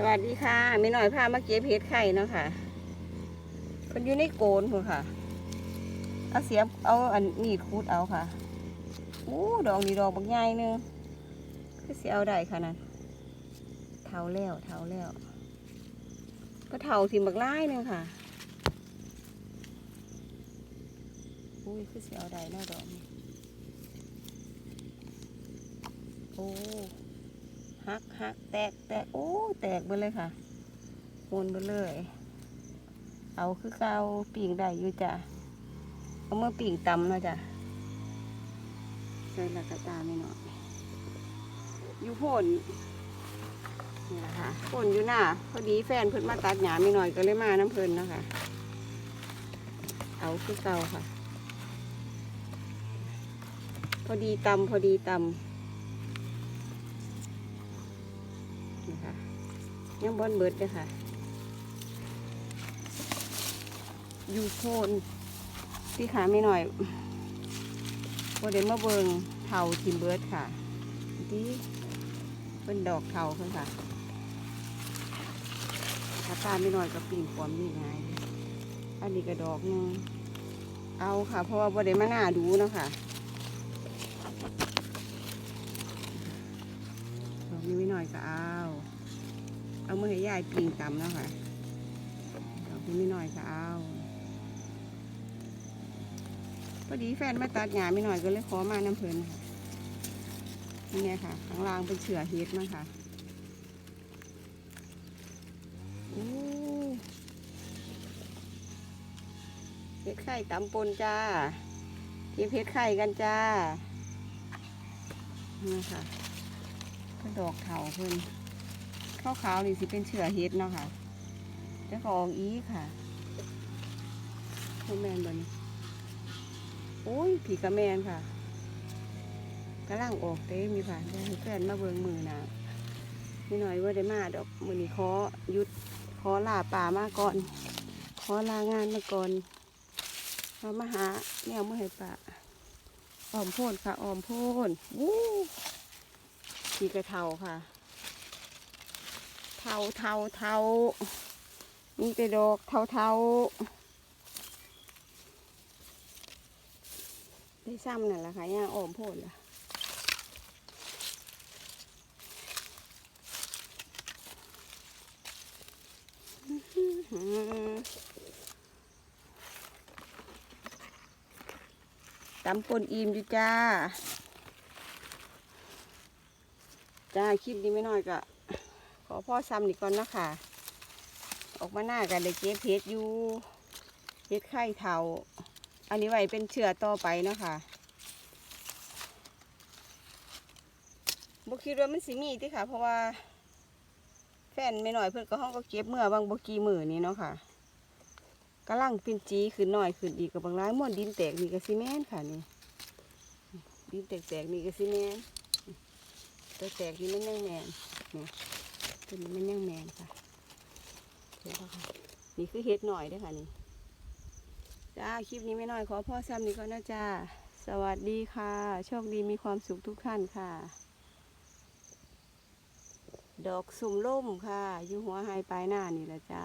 สวัสดีค่ะไม่หน่อยพามาเก็บเห็ดไข่เนาะค่ะคนอยู่ในโกนพุ่นค่ะ เอาเสียบเอาอันมีดคูดเอาค่ะอู้ดอกนี่ดอกบักใหญ่หนึงคือสิเอาได้ค่ะนั่นเท่าแล้วเท่าแล้วก็เท่าที่บักไล่นึงค่ะอุ้ยคือสิเอาได้เนาดอกนี้โอ้ หักหักแตกแตกโอ้แตกไปเลยค่ะมวนไปเลย เอาคือเกาปิ่งได้อยู่จ้ะเอาเมื่อปิ่งตำนะจ้ะใส่ละกระตาไม่หน่อยอยู่โพนนี่แหละค่ะโพนอยู่หน้าพอดีแฟนเพิ่นมาตัดหญ้าไม่หน่อยก็เลยมาน้ำเพิ่นนะคะ เอาคือเกาค่ะ พอดีตำพอดีตำ นี่ค่ะ ยังบอนเบิดเลยค่ะ อยู่โคนพี่ขาไม่หน่อยพอเดี๋ยวมาเบิงเถาทิมเบิดค่ะที่เป็นดอกเถาเพื่อนค่ะถ้าตาไม่หน่อยก็ปีนความนี่ไงอันนี้ก็ดอกนึงเอาค่ะ เพราะว่าบ่ได้มาหน้าดูเนาะค่ะดอกนี้ไม่หน่อยก็เอา เอามือให้ยายปีนตำเนาะค่ะดอกนี้ไม่หน่อยก็เอาพอดีแฟนมาตัดหญ้าไม่หน่อยก็เลยขอมาน้ำเพลินค่ะนี่ไงค่ะข้างล่างเป็นเชือเฮ็ดมั้งค่ะโอ้เฮ็ดไข่ตำปนจ้าเก็บเฮ็ดไข่กันจ้านี่ค่ะก็ดอกเถาเพิ่น ข้าวขาวนี่สิเป็นเชื้อเฮ็ดเนาะค่ะเจ้าของอีค่ะพ่อแมนบนโอ้ยผีกระแมนค่ะกำลังออกเต้มีค่ะได้แฟนมาเบิงมือนะนี่หน่อยว่าได้มาดอกมือนี้ขอหยุดขอลาป่ามาก่อน ขอลางานมาก่อนเรามาหาแนวมาให้ป่าออมโพนค่ะออมโพนวู้ผีกระเทาค่ะ เทาเทาเทามีแต่ดอกเทาเทาได้ซ้ำนั่นแหละค่ะย่าอ้อมโพดล่ะตำปนอิ่มอยู่จ้า จ้าคลิปนี้ไม่น้อยก็ ขอพ่อซ้ำนี่ก่อนเนาะคะออกมาหน้ากันได้เก็บเพชรอยู่เพชรไข่เทาอันนี้ไว้เป็นเชื้อต่อไปเนาะค่ะบุคิดว่ามันสิมีติค่ะ เพราะว่า แฟนไม่หน่อยเพื่อนก็ห้องก็เก็บเมื่อบางบกีมือนี้เนาะค่ะกำลังเป็นจีขึ้นหน่อยขึ้นอีกกับบางร้ายม้วนดินแตกนี่ก็ซีเมนค่ะนี่ดินแตกๆนี่ก็ซีเมนแต่แตกนี่มันยังแมนนี่ ตัวนี้มันยังแมนค่ะเห็นปะคะนี่คือเห็ดหน่อยด้วยค่ะนี่จ้าคลิปนี้ไม่น้อยขอพ่อซ้ำนี่ก่อนนะจ้าสวัสดีค่ะ โชคดีมีความสุขทุกท่านค่ะ ดอกสุ่มล่มค่ะ อยู่หัวไฮปลายหน้านี่แหละจ้า